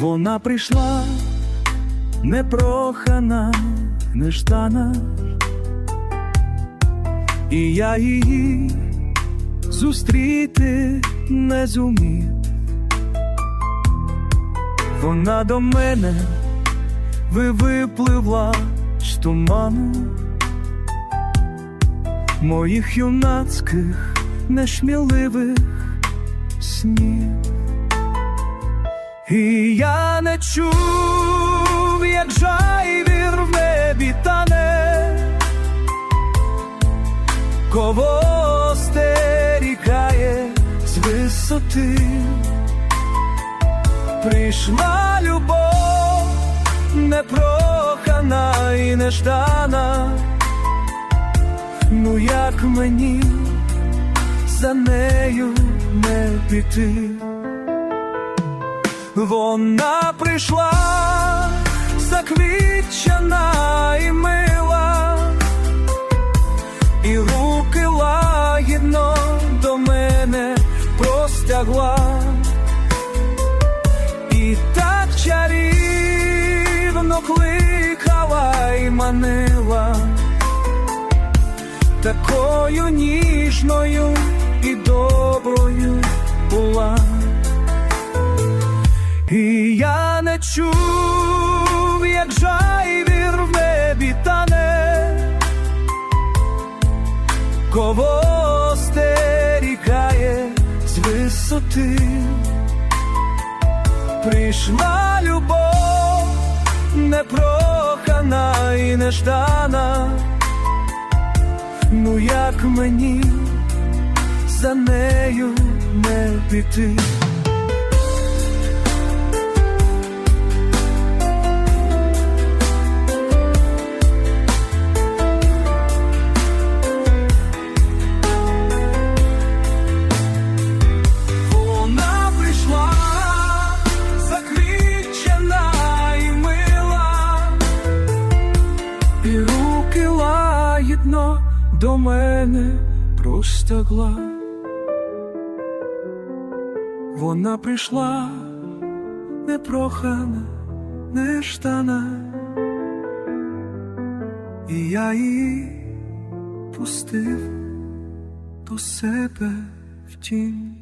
Вона прийшла непрохана, неждана, і я її зустріти не зумів. Вона до мене ви випливла з туману моїх юнацьких нешміливих снів. І я не чув, як жайвір в небі тане, кого стерікає з висоти. Прийшла любов непрохана і неждана. Ну як мені за нею не піти? Вона прийшла заквітчена і мила, і руки лагідно до мене простягла, і так чарівно кликала і манила, такою ніжною і доброю була. І я не чув, як жайвір в небі тане, кого стерікає з висоти. Прийшла любов непрохана і неждана. Ну як мені за нею не піти? Лагідно до мене простягла. Вона прийшла непрохана, нештана, і я її пустив до себе в тінь.